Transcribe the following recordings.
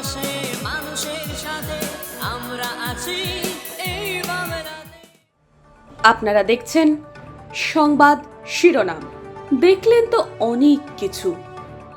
পাশে মানুষের সাথে আমরা আছি। এই আপনারা দেখছেন সংবাদ শিরোনাম। দেখলেন তো অনেক কিছু।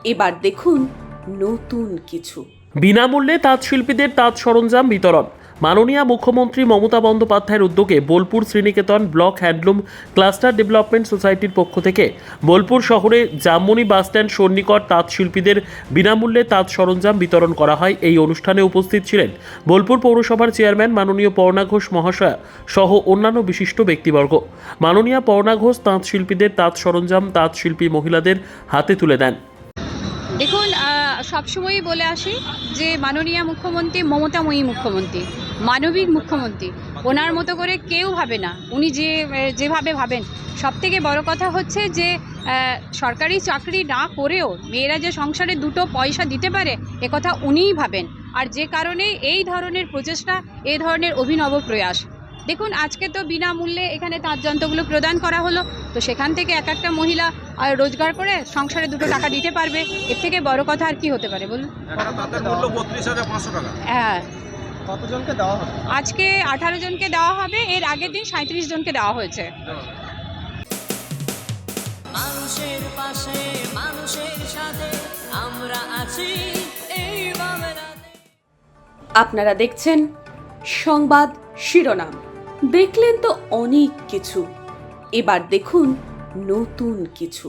এবার দেখুন নতুন কিছু। বিনামূল্যে তাঁত শিল্পীদের তাঁত সরঞ্জাম বিতরণ। মাননীয় মুখ্যমন্ত্রী মমতা বন্দ্যোপাধ্যায়ের উদ্যোগে Bolpur Sriniketan block handloom cluster development সোসাইটির পক্ষ থেকে বোলপুর শহরে জামমনি বাসস্ট্যান্ড সন্নিকট তাঁত শিল্পীদের বিনামূল্যে তাঁত সরঞ্জাম বিতরণ করা হয়। এই অনুষ্ঠানে উপস্থিত ছিলেন বোলপুর পৌরসভার চেয়ারম্যান মাননীয় পর্ণা ঘোষ মহাশয়া সহ অন্যান্য বিশিষ্ট ব্যক্তিবর্গ। মাননীয় পর্ণা ঘোষ তাঁত শিল্পীদের তাঁত সরঞ্জাম তাঁত শিল্পী মহিলাদের হাতে তুলে দেন। দেখুন সবসময়ই বলে আসি যে মাননীয় মুখ্যমন্ত্রী মমতাময়ী মুখ্যমন্ত্রী। মানবিক মুখ্যমন্ত্রী। ওনার মতো করে কেউ ভাবে না। উনি যে যেভাবে ভাবেন। সব থেকে বড় কথা হচ্ছে যে সরকারি চাকরি না করেও মেয়েরা যে সংসারে দুটো পয়সা দিতে পারে একথা উনিই ভাবেন। আর যে কারণে এই ধরনের প্রচেষ্টা এই ধরনের অভিনব প্রয়াস। দেখুন আজকে তো বিনামূল্যে এখানে তাঁত যন্ত্রগুলো প্রদান করা হলো। তো সেখান থেকে এক একটা মহিলা আর রোজগার করে সংসারে দুটো টাকা দিতে পারবে। এর থেকে বড় কথা আর কি হতে পারে বলুন? হ্যাঁ। কতজনকে দেওয়া হবে? আজকে আঠারো জনকে দেওয়া হবে এর আগের দিন সাঁত্রিশ জনকে দেওয়া হয়েছে। মানুষের পাশে মানুষের সাথে আমরা আছি এই আপনারা দেখছেন সংবাদ শিরোনাম। দেখলেন তো অনেক কিছু। এবার দেখুন নতুন কিছু।